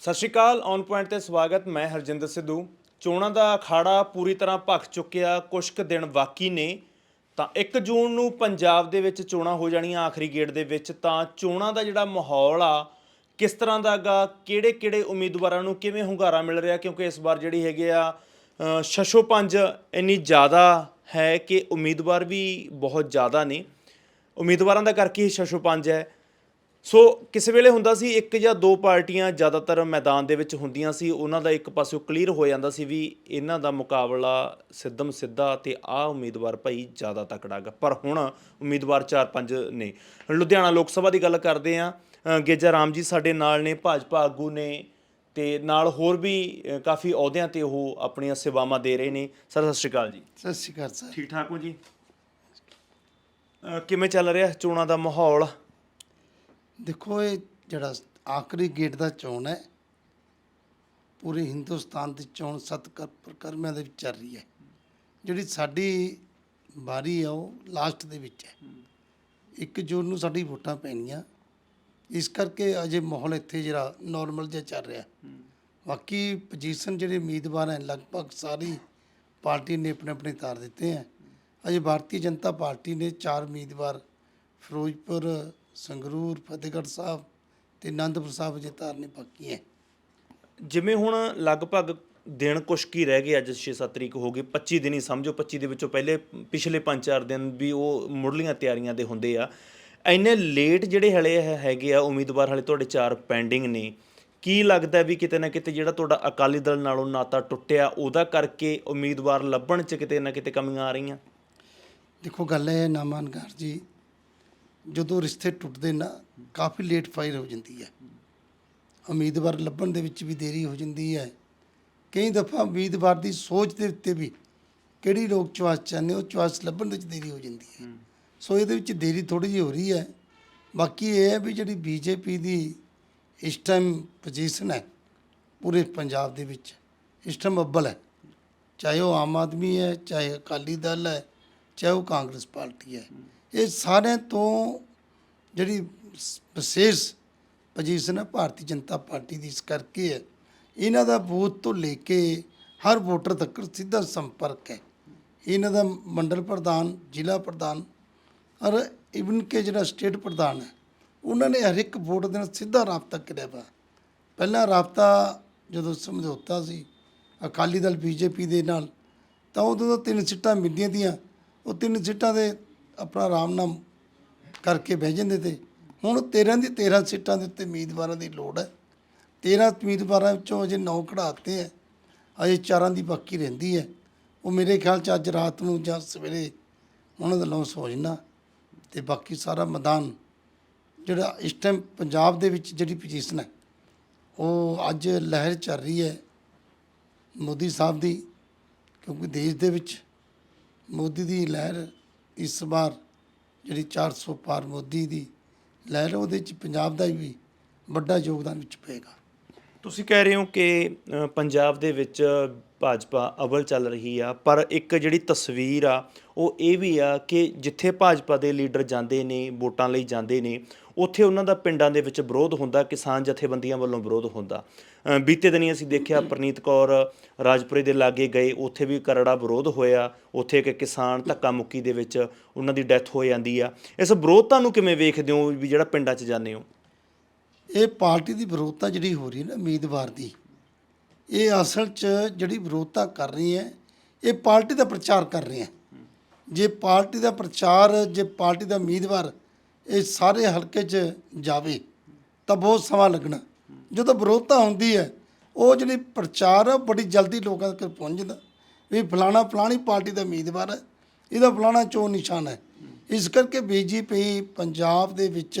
ਸਤਿ ਸ਼੍ਰੀ ਅਕਾਲ on point ਤੇ ਸਵਾਗਤ, ਮੈਂ ਹਰਜਿੰਦਰ ਸਿੱਧੂ। ਚੋਣਾਂ ਦਾ ਅਖਾੜਾ ਪੂਰੀ ਤਰ੍ਹਾਂ ਭਖ ਚੁੱਕਿਆ ਕੁਝ ਕੁ ਦਿਨ ਬਾਕੀ ਨੇ। ਤਾਂ 1 ਜੂਨ ਨੂੰ ਪੰਜਾਬ ਦੇ ਵਿੱਚ ਚੋਣਾਂ ਹੋ ਜਾਣੀਆਂ ਆਖਰੀ ਗੇੜ ਦੇ ਵਿੱਚ, ਤਾਂ ਚੋਣਾਂ ਦਾ ਜਿਹੜਾ ਮਾਹੌਲ ਆ, ਕਿਸ ਤਰ੍ਹਾਂ ਦਾ ਗਾ ਕਿਹੜੇ ਕਿਹੜੇ ਉਮੀਦਵਾਰਾਂ ਨੂੰ ਕਿਵੇਂ ਹੁੰਗਾਰਾ ਮਿਲ ਰਿਹਾ? ਕਿਉਂਕਿ ਇਸ ਵਾਰ ਜਿਹੜੀ ਹੈਗੇ ਆ ਸ਼ਸ਼ੋ ਪੰਜ ਇੰਨੀ ਜ਼ਿਆਦਾ ਹੈ ਕਿ ਉਮੀਦਵਾਰ ਵੀ ਬਹੁਤ ਜ਼ਿਆਦਾ ਨੇ। ਉਮੀਦਵਾਰਾਂ ਦਾ ਕਰਕੇ ਹੀ ਸ਼ਸ਼ੋ ਪੰਜ ਹੈ? ਸੋ ਕਿਸੇ ਵੇਲੇ ਹੁੰਦਾ ਸੀ ਇੱਕ ਜਾਂ ਦੋ ਪਾਰਟੀਆਂ ਜ਼ਿਆਦਾਤਰ ਮੈਦਾਨ ਦੇ ਵਿੱਚ ਹੁੰਦੀਆਂ ਸੀ ਉਹਨਾਂ ਦਾ ਇੱਕ ਪਾਸਿਓਂ ਕਲੀਅਰ ਹੋ ਜਾਂਦਾ ਸੀ ਵੀ ਇਹਨਾਂ ਦਾ ਮੁਕਾਬਲਾ ਸਿੱਧਮ ਸਿੱਧਾ ਤੇ ਆਹ ਉਮੀਦਵਾਰ ਭਾਈ ਜ਼ਿਆਦਾ ਤਕੜਾ ਗਾ ਪਰ ਹੁਣ ਉਮੀਦਵਾਰ 4-5 ਨੇ। ਲੁਧਿਆਣਾ ਲੋਕ ਸਭਾ ਦੀ ਗੱਲ ਕਰਦੇ ਆ ਗੇਜਾ ਰਾਮ ਜੀ ਸਾਡੇ ਨਾਲ ਨੇ ਭਾਜਪਾ ਆਗੂ ਨੇ ਤੇ ਨਾਲ ਹੋਰ ਵੀ ਕਾਫੀ ਅਹੁਦਿਆਂ ਤੇ ਉਹ ਆਪਣੀਆਂ ਸੇਵਾਵਾਂ ਦੇ ਰਹੇ ਨੇ। ਸਰ ਸਤਿ ਸ਼੍ਰੀ ਅਕਾਲ ਜੀ। ਸਤਿ ਸ਼੍ਰੀ ਅਕਾਲ ਸਰ। ਠੀਕ ਠਾਕ ਹੋ ਜੀ? ਕਿਵੇਂ ਚੱਲ ਰਿਹਾ ਚੋਣਾਂ ਦਾ ਮਾਹੌਲ? ਦੇਖੋ, ਇਹ ਜਿਹੜਾ ਆਖਰੀ ਗੇਟ ਦਾ ਚੋਣ ਹੈ, ਪੂਰੇ ਹਿੰਦੁਸਤਾਨ ਦੀ ਚੋਣ ਸੱਤ ਕਰ ਪ੍ਰਕਰਮਾਂ ਦੇ ਵਿੱਚ ਚੱਲ ਰਹੀ ਹੈ। ਜਿਹੜੀ ਸਾਡੀ ਵਾਰੀ ਆ ਉਹ ਲਾਸਟ ਦੇ ਵਿੱਚ ਹੈ। 1 ਜੂਨ ਨੂੰ ਸਾਡੀ ਵੋਟਾਂ ਪੈਣੀਆਂ। ਇਸ ਕਰਕੇ ਅਜੇ ਮਾਹੌਲ ਇੱਥੇ ਜਿਹੜਾ ਨਾਰਮਲ ਜਿਹਾ ਚੱਲ ਰਿਹਾ। ਬਾਕੀ ਪੋਜੀਸ਼ਨ ਜਿਹੜੇ ਉਮੀਦਵਾਰ ਹੈ, ਲਗਭਗ ਸਾਰੀ ਪਾਰਟੀ ਨੇ ਆਪਣੇ ਆਪਣੇ ਤਾਰ ਦਿੱਤੇ ਹੈ। ਅਜੇ ਭਾਰਤੀ ਜਨਤਾ ਪਾਰਟੀ ਨੇ ਚਾਰ ਉਮੀਦਵਾਰ, ਫਿਰੋਜ਼ਪੁਰ ਸੰਗਰੂਰ ਫਤਿਹਗੜ੍ਹ ਸਾਹਿਬ ਤੇ ਆਨੰਦਪੁਰ ਸਾਹਿਬ ਅਜੇ ਤਾਰਨੇ ਬਾਕੀ ਹੈ। ਜਿਵੇਂ ਹੁਣ ਲਗਭਗ ਦਿਨ ਕੁਛ ਕੀ ਰਹਿ ਗਏ ਅੱਜ 6-7 ਤਰੀਕ ਹੋ ਗਈ 25 ਦਿਨ ਹੀ ਸਮਝੋ 25 ਦੇ ਵਿੱਚੋਂ ਪਹਿਲੇ ਪਿਛਲੇ 5-4 ਦਿਨ ਵੀ ਉਹ ਮੁੱਢਲੀਆਂ ਤਿਆਰੀਆਂ ਦੇ ਹੁੰਦੇ ਆ। ਇੰਨੇ ਲੇਟ ਜਿਹੜੇ ਹਲੇ ਹੈਗੇ ਆ ਉਮੀਦਵਾਰ ਹਲੇ ਤੁਹਾਡੇ ਚਾਰ ਪੈਂਡਿੰਗ ਨੇ। ਕੀ ਲੱਗਦਾ ਵੀ ਕਿਤੇ ਨਾ ਕਿਤੇ ਜਿਹੜਾ ਤੁਹਾਡਾ ਅਕਾਲੀ ਦਲ ਨਾਲੋਂ ਨਾਤਾ ਟੁੱਟਿਆ ਉਹਦਾ ਕਰਕੇ ਉਮੀਦਵਾਰ ਲੱਭਣ 'ਚ ਕਿਤੇ ਨਾ ਕਿਤੇ ਕਮੀਆਂ ਆ ਰਹੀਆਂ? ਦੇਖੋ ਗੱਲ ਇਹ ਹੈ ਨਾਮਾਨਗਾਰ ਜੀ ਜਦੋਂ ਰਿਸ਼ਤੇ ਟੁੱਟਦੇ ਨਾ ਕਾਫੀ ਲੇਟ ਫਾਇਰ ਹੋ ਜਾਂਦੀ ਹੈ। ਉਮੀਦਵਾਰ ਲੱਭਣ ਦੇ ਵਿੱਚ ਵੀ ਦੇਰੀ ਹੋ ਜਾਂਦੀ ਹੈ। ਕਈ ਦਫਾ ਉਮੀਦਵਾਰ ਦੀ ਸੋਚ ਦੇ ਉੱਤੇ ਵੀ ਕਿਹੜੀ ਲੋਕ ਚੁਆਇਸ ਚਾਹੁੰਦੇ ਉਹ ਚੁਆਇਸ ਲੱਭਣ ਦੇ ਵਿੱਚ ਦੇਰੀ ਹੋ ਜਾਂਦੀ ਹੈ। ਸੋ ਇਹਦੇ ਵਿੱਚ ਦੇਰੀ ਥੋੜੀ ਜਿਹੀ ਹੋ ਰਹੀ ਹੈ। ਬਾਕੀ ਇਹ ਹੈ ਵੀ ਜਿਹੜੀ ਬੀਜੇਪੀ ਦੀ ਇਸ ਟਾਈਮ ਪੋਜੀਸ਼ਨ ਹੈ ਪੂਰੇ ਪੰਜਾਬ ਦੇ ਵਿੱਚ ਇਸ ਟਾਈਮ ਅੱਬਲ ਹੈ। ਚਾਹੇ ਉਹ ਆਮ ਆਦਮੀ ਹੈ ਚਾਹੇ ਅਕਾਲੀ ਦਲ ਹੈ ਚਾਹੇ ਉਹ ਕਾਂਗਰਸ ਪਾਰਟੀ ਹੈ। ਇਹ ਸਾਰਿਆਂ ਤੋਂ ਜਿਹੜੀ ਵਿਸ਼ੇਸ਼ ਪੋਜੀਸ਼ਨ ਹੈ ਭਾਰਤੀ ਜਨਤਾ ਪਾਰਟੀ ਦੀ ਇਸ ਕਰਕੇ ਹੈ। ਇਹਨਾਂ ਦਾ ਬੂਥ ਤੋਂ ਲੈ ਕੇ ਹਰ ਵੋਟਰ ਤੱਕ ਸਿੱਧਾ ਸੰਪਰਕ ਹੈ। ਇਹਨਾਂ ਦਾ ਮੰਡਲ ਪ੍ਰਧਾਨ, ਜ਼ਿਲ੍ਹਾ ਪ੍ਰਧਾਨ ਔਰ ਇਵਨ ਕਿ ਜਿਹੜਾ ਸਟੇਟ ਪ੍ਰਧਾਨ ਹੈ, ਉਹਨਾਂ ਨੇ ਹਰ ਇੱਕ ਵੋਟ ਦੇ ਨਾਲ ਸਿੱਧਾ ਰਾਬਤਾ ਕਰਿਆ ਵਾ। ਪਹਿਲਾਂ ਰਾਬਤਾ ਜਦੋਂ ਸਮਝੌਤਾ ਸੀ ਅਕਾਲੀ ਦਲ, ਬੀਜੇਪੀ ਦੇ ਨਾਲ, ਤਾਂ ਉਦੋਂ ਤਾਂ ਤਿੰਨ ਸੀਟਾਂ ਮਿਲਦੀਆਂ ਤੀਆਂ। ਉਹ ਤਿੰਨ ਸੀਟਾਂ ਦੇ ਆਪਣਾ ਆਰਾਮ ਨਾਲ ਕਰਕੇ ਬਹਿ ਜਾਂਦੇ ਤੇ ਹੁਣ 13 ਦੀ 13 ਸੀਟਾਂ ਦੇ ਉੱਤੇ ਉਮੀਦਵਾਰਾਂ ਦੀ ਲੋੜ ਹੈ। 13 ਉਮੀਦਵਾਰਾਂ ਵਿੱਚੋਂ ਅਜੇ 9 ਕਢਾਤੇ ਹੈ। ਅਜੇ ਚਾਰਾਂ ਦੀ ਬਾਕੀ ਰਹਿੰਦੀ ਹੈ। ਉਹ ਮੇਰੇ ਖਿਆਲ ਚ ਅੱਜ ਰਾਤ ਨੂੰ ਜਾਂ ਸਵੇਰੇ ਉਹਨਾਂ ਦਾ ਲੌਂਸ ਹੋ ਜਾਣਾ ਤੇ ਬਾਕੀ ਸਾਰਾ ਮੈਦਾਨ ਜਿਹੜਾ ਇਸ ਟਾਈਮ ਪੰਜਾਬ ਦੇ ਵਿੱਚ ਜਿਹੜੀ ਪੋਜੀਸ਼ਨ ਹੈ, ਉਹ ਅੱਜ ਲਹਿਰ ਚੱਲ ਰਹੀ ਹੈ ਮੋਦੀ ਸਾਹਿਬ ਦੀ, ਕਿਉਂਕਿ ਦੇਸ਼ ਦੇ ਵਿੱਚ ਮੋਦੀ ਦੀ ਲਹਿਰ ਇਸ ਵਾਰ ਜਿਹੜੀ 400 ਪਾਰ ਮੋਦੀ ਦੀ ਲਹਿਰ ਉਹਦੇ ਚ ਪੰਜਾਬ ਦਾ ਵੀ ਵੱਡਾ ਯੋਗਦਾਨ ਵਿੱਚ ਪਏਗਾ। ਤੁਸੀਂ ਕਹਿ ਰਹੇ ਹੋ ਕਿ ਅ, ਪੰਜਾਬ ਦੇ ਵਿੱਚ ਭਾਜਪਾ ਅਵਲ ਚੱਲ ਰਹੀ ਆ ਪਰ ਇੱਕ ਜਿਹੜੀ ਤਸਵੀਰ ਆ ਉਹ ਇਹ ਵੀ ਆ ਕਿ ਜਿੱਥੇ ਭਾਜਪਾ ਦੇ ਲੀਡਰ ਜਾਂਦੇ ਨੇ ਵੋਟਾਂ ਲਈ ਜਾਂਦੇ ਨੇ ਉੱਥੇ ਉਹਨਾਂ ਦਾ ਪਿੰਡਾਂ ਦੇ ਵਿੱਚ ਵਿਰੋਧ ਹੁੰਦਾ, ਕਿਸਾਨ ਜਥੇਬੰਦੀਆਂ ਵੱਲੋਂ ਵਿਰੋਧ ਹੁੰਦਾ। ਬੀਤੇ ਦਿਨੀ ਅਸੀਂ ਦੇਖਿਆ ਪ੍ਰਨੀਤ ਕੌਰ ਰਾਜਪੁਰੇ ਦੇ ਲਾਗੇ ਗਏ, ਉੱਥੇ ਵੀ ਕਰੜਾ ਵਿਰੋਧ ਹੋਇਆ। ਉੱਥੇ ਇੱਕ ਕਿਸਾਨ ਧੱਕਾ ਮੁੱਕੀ ਦੇ ਵਿੱਚ ਉਹਨਾਂ ਦੀ ਡੈਥ ਹੋ ਜਾਂਦੀ ਆ। ਇਸ ਵਿਰੋਧਤਾ ਨੂੰ ਕਿਵੇਂ ਵੇਖਦੇ ਹੋ ਵੀ ਜਿਹੜਾ ਪਿੰਡਾਂ 'ਚ ਜਾਂਦੇ ਹੋ? ਇਹ ਪਾਰਟੀ ਦੀ ਵਿਰੋਧਤਾ ਜਿਹੜੀ ਹੋ ਰਹੀ ਹੈ ਨਾ ਉਮੀਦਵਾਰ ਦੀ, ਇਹ ਅਸਲ 'ਚ ਜਿਹੜੀ ਵਿਰੋਧਤਾ ਕਰ ਰਹੀ ਹੈ, ਇਹ ਪਾਰਟੀ ਦਾ ਪ੍ਰਚਾਰ ਕਰ ਰਹੇ ਹੈ। ਜੇ ਪਾਰਟੀ ਦਾ ਪ੍ਰਚਾਰ, ਜੇ ਪਾਰਟੀ ਦਾ ਉਮੀਦਵਾਰ ਇਹ ਸਾਰੇ ਹਲਕੇ 'ਚ ਜਾਵੇ, ਤਾਂ ਬਹੁਤ ਸਮਾਂ ਲੱਗਣਾ। ਜਦੋਂ ਵਿਰੋਧਤਾ ਹੁੰਦੀ ਹੈ, ਉਹ ਜਿਹੜੀ ਪ੍ਰਚਾਰ ਆ, ਉਹ ਬੜੀ ਜਲਦੀ ਲੋਕਾਂ ਤੱਕ ਪਹੁੰਚ ਜਾਂਦਾ ਵੀ ਫਲਾਣਾ, ਫਲਾਣੀ ਪਾਰਟੀ ਦਾ ਉਮੀਦਵਾਰ ਹੈ, ਇਹਦਾ ਫਲਾਣਾ ਚੋਣ ਨਿਸ਼ਾਨ ਹੈ। ਇਸ ਕਰਕੇ ਬੀਜੇਪੀ ਪੰਜਾਬ ਦੇ ਵਿੱਚ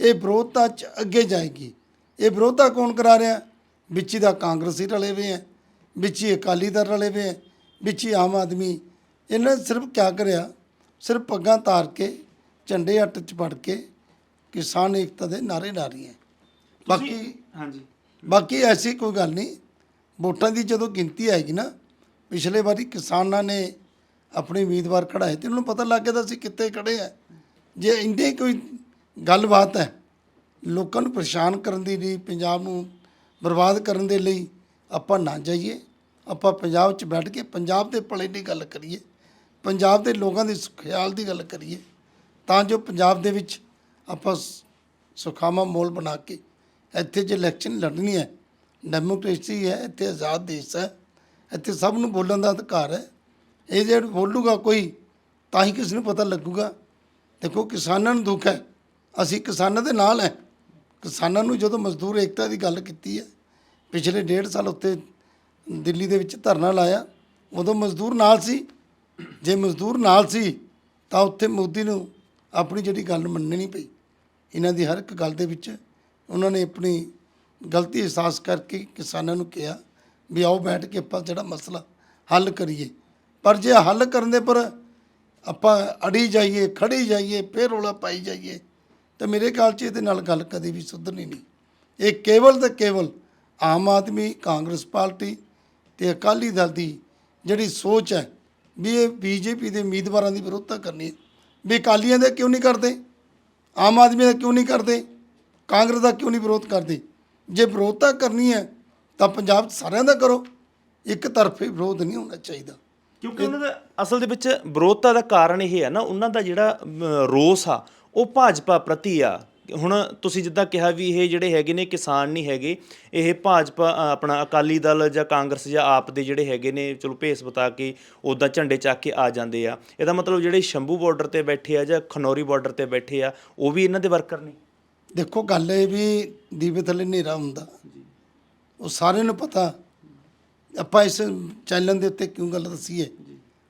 ਇਹ ਵਿਰੋਧਤਾ ਚ ਅੱਗੇ ਜਾਏਗੀ। ਇਹ ਵਿਰੋਧਤਾ ਕੌਣ ਕਰਾ ਰਿਹਾ? ਵਿੱਚ ਹੀ ਦਾ ਕਾਂਗਰਸੀ ਰਲੇ ਹੋਏ ਹੈ, ਵਿੱਚ ਹੀ ਅਕਾਲੀ ਦਲ ਰਲੇ ਹੋਏ ਹੈ, ਵਿੱਚ ਹੀ ਆਮ ਆਦਮੀ। ਇਹਨਾਂ ਨੇ ਸਿਰਫ ਕਿਆ ਕਰਿਆ? ਸਿਰਫ ਪੱਗਾਂ ਤਾਰ ਕੇ ਝੰਡੇ ਹੱਟ ਚ ਫੜ ਕੇ ਕਿਸਾਨ ਏਕਤਾ ਦੇ ਨਾਰੇ ਲਾ ਰਹੀ ਹੈ। ਬਾਕੀ ਹਾਂਜੀ। ਬਾਕੀ ਐਸੀ ਕੋਈ ਗੱਲ ਨਹੀਂ। ਵੋਟਾਂ ਦੀ ਜਦੋਂ ਗਿਣਤੀ ਆਏਗੀ ਨਾ ਪਿਛਲੇ ਵਾਰੀ ਕਿਸਾਨਾਂ ਨੇ ਆਪਣੇ ਉਮੀਦਵਾਰ ਖੜਾਏ ਤੇ ਉਹਨਾਂ ਨੂੰ ਪਤਾ ਲੱਗ ਗਿਆ ਤਾਂ ਅਸੀਂ ਕਿੱਥੇ ਖੜੇ ਆ ਜੇ ਇੰਨੇ ਕੋਈ ਗੱਲਬਾਤ ਹੈ ਲੋਕਾਂ ਨੂੰ ਪਰੇਸ਼ਾਨ ਕਰਨ ਦੀ ਨਹੀਂ ਪੰਜਾਬ ਨੂੰ ਬਰਬਾਦ ਕਰਨ ਦੇ ਲਈ ਆਪਾਂ ਨਾ ਜਾਈਏ। ਆਪਾਂ ਪੰਜਾਬ 'ਚ ਬੈਠ ਕੇ ਪੰਜਾਬ ਦੇ ਭਲੇ ਦੀ ਗੱਲ ਕਰੀਏ। ਪੰਜਾਬ ਦੇ ਲੋਕਾਂ ਦੇ ਸੁ- ਖਿਆਲ ਦੀ ਗੱਲ ਕਰੀਏ। ਤਾਂ ਜੋ ਪੰਜਾਬ ਦੇ ਵਿੱਚ ਆਪਾਂ ਸ- ਸੁਖਾਵਾਂ ਮੋਲ ਬਣਾ ਕੇ ਇੱਥੇ ਜੇ ਇਲੈਕਸ਼ਨ ਲੜਨੀ ਹੈ ਡੈਮੋਕ੍ਰੇਸੀ ਹੈ, ਇੱਥੇ ਆਜ਼ਾਦ ਦੇਸ਼ ਹੈ, ਇੱਥੇ ਸਭ ਨੂੰ ਬੋਲਣ ਦਾ ਅਧਿਕਾਰ ਹੈ, ਇਹ ਜੇ ਬੋਲੂਗਾ ਕੋਈ, ਤਾਂ ਹੀ ਕਿਸ ਨੂੰ ਪਤਾ ਲੱਗੂਗਾ। ਦੇਖੋ ਕਿਸਾਨਾਂ ਨੂੰ ਦੁੱਖ ਹੈ, ਅਸੀਂ ਕਿਸਾਨਾਂ ਦੇ ਨਾਲ ਹੈ। ਕਿਸਾਨਾਂ ਨੂੰ ਜਦੋਂ ਮਜ਼ਦੂਰ ਏਕਤਾ ਦੀ ਗੱਲ ਕੀਤੀ ਹੈ, ਪਿਛਲੇ ਡੇਢ ਸਾਲ ਉੱਤੇ ਦਿੱਲੀ ਦੇ ਵਿੱਚ ਧਰਨਾ ਲਾਇਆ, ਉਦੋਂ ਮਜ਼ਦੂਰ ਨਾਲ ਸੀ, ਜੇ ਮਜ਼ਦੂਰ ਨਾਲ ਸੀ, ਤਾਂ ਉੱਥੇ ਮੋਦੀ ਨੂੰ ਆਪਣੀ ਜਿਹੜੀ ਗੱਲ ਮੰਨਣੀ ਪਈ। ਇਹਨਾਂ ਦੀ ਹਰ ਇੱਕ ਗੱਲ ਦੇ ਵਿੱਚ ਉਹਨਾਂ ਨੇ ਆਪਣੀ ਗਲਤੀ ਅਹਿਸਾਸ ਕਰਕੇ ਕਿਸਾਨਾਂ ਨੂੰ ਕਿਹਾ ਵੀ ਆਓ ਬੈਠ ਕੇ ਆਪਾਂ ਜਿਹੜਾ ਮਸਲਾ ਹੱਲ ਕਰੀਏ। ਪਰ ਜੇ ਹੱਲ ਕਰਨ ਦੇ ਪਰ ਆਪਾਂ ਅੜੀ ਜਾਈਏ, ਖੜੀ ਜਾਈਏ, ਫੇਰ ਰੌਲਾ ਪਾਈ ਜਾਈਏ, ਤਾਂ ਮੇਰੇ ਖਿਆਲ 'ਚ ਇਹਦੇ ਨਾਲ ਗੱਲ ਕਦੇ ਵੀ ਸੁਧਰਨੀ ਨਹੀਂ। ਇਹ ਕੇਵਲ ਤੇ ਕੇਵਲ ਆਮ ਆਦਮੀ, ਕਾਂਗਰਸ ਪਾਰਟੀ ਤੇ ਅਕਾਲੀ ਦਲ ਦੀ ਜਿਹੜੀ ਸੋਚ ਹੈ ਵੀ ਇਹ ਬੀਜੇਪੀ ਦੇ ਉਮੀਦਵਾਰਾਂ ਦੀ ਵਿਰੋਧਤਾ ਕਰਨੀ ਹੈ। ਵੀ ਅਕਾਲੀਆਂ ਦਾ ਕਿਉਂ ਨਹੀਂ ਕਰਦੇ? ਆਮ ਆਦਮੀ ਦਾ ਕਿਉਂ ਨਹੀਂ ਕਰਦੇ? ਕਾਂਗਰਸ ਦਾ ਕਿਉਂ ਨਹੀਂ ਵਿਰੋਧ ਕਰਦੇ? ਜੇ ਵਿਰੋਧਤਾ ਕਰਨੀ ਹੈ, ਤਾਂ ਪੰਜਾਬ 'ਚ ਸਾਰਿਆਂ ਦਾ ਕਰੋ। ਇੱਕ ਤਰਫੇ ਵਿਰੋਧ ਨਹੀਂ ਹੋਣਾ ਚਾਹੀਦਾ। ਕਿਉਂਕਿ ਉਹਨਾਂ ਦਾ ਅਸਲ ਦੇ ਵਿੱਚ ਵਿਰੋਧਤਾ ਦਾ ਕਾਰਨ ਇਹ ਹੈ ਨਾ, ਉਹਨਾਂ ਦਾ ਜਿਹੜਾ ਰੋਸ ਆ, ਉਹ ਭਾਜਪਾ ਪ੍ਰਤੀ ਆ। ਹੁਣ ਤੁਸੀਂ ਜਿੱਦਾਂ ਕਿਹਾ ਵੀ ਇਹ ਜਿਹੜੇ ਹੈਗੇ ਨੇ ਕਿਸਾਨ ਨਹੀਂ ਹੈਗੇ ਇਹ ਭਾਜਪਾ ਆਪਣਾ ਅਕਾਲੀ ਦਲ ਜਾਂ ਕਾਂਗਰਸ ਜਾਂ ਆਪ ਦੇ ਜਿਹੜੇ ਹੈਗੇ ਨੇ ਚਲੋ ਭੇਸ ਬਤਾ ਕੇ ਉਦਾਂ ਝੰਡੇ ਚੱਕ ਕੇ ਆ ਜਾਂਦੇ ਆ। ਇਹਦਾ ਮਤਲਬ ਜਿਹੜੇ ਸ਼ੰਭੂ ਬਾਰਡਰ ਤੇ ਬੈਠੇ ਆ ਜਾਂ ਖਨੌਰੀ ਬਾਰਡਰ ਤੇ ਬੈਠੇ ਆ ਉਹ ਵੀ ਇਹਨਾਂ ਦੇ ਵਰਕਰ ਨੇ? ਦੇਖੋ ਗੱਲ ਇਹ ਵੀ ਦੀਵੇ ਥੱਲੇ ਹਨੇਰਾ ਹੁੰਦਾ। ਉਹ ਸਾਰਿਆਂ ਨੂੰ ਪਤਾ। ਆਪਾਂ ਇਸ ਚੈਨਲ ਦੇ ਉੱਤੇ ਕਿਉਂ ਗੱਲ ਦੱਸੀਏ?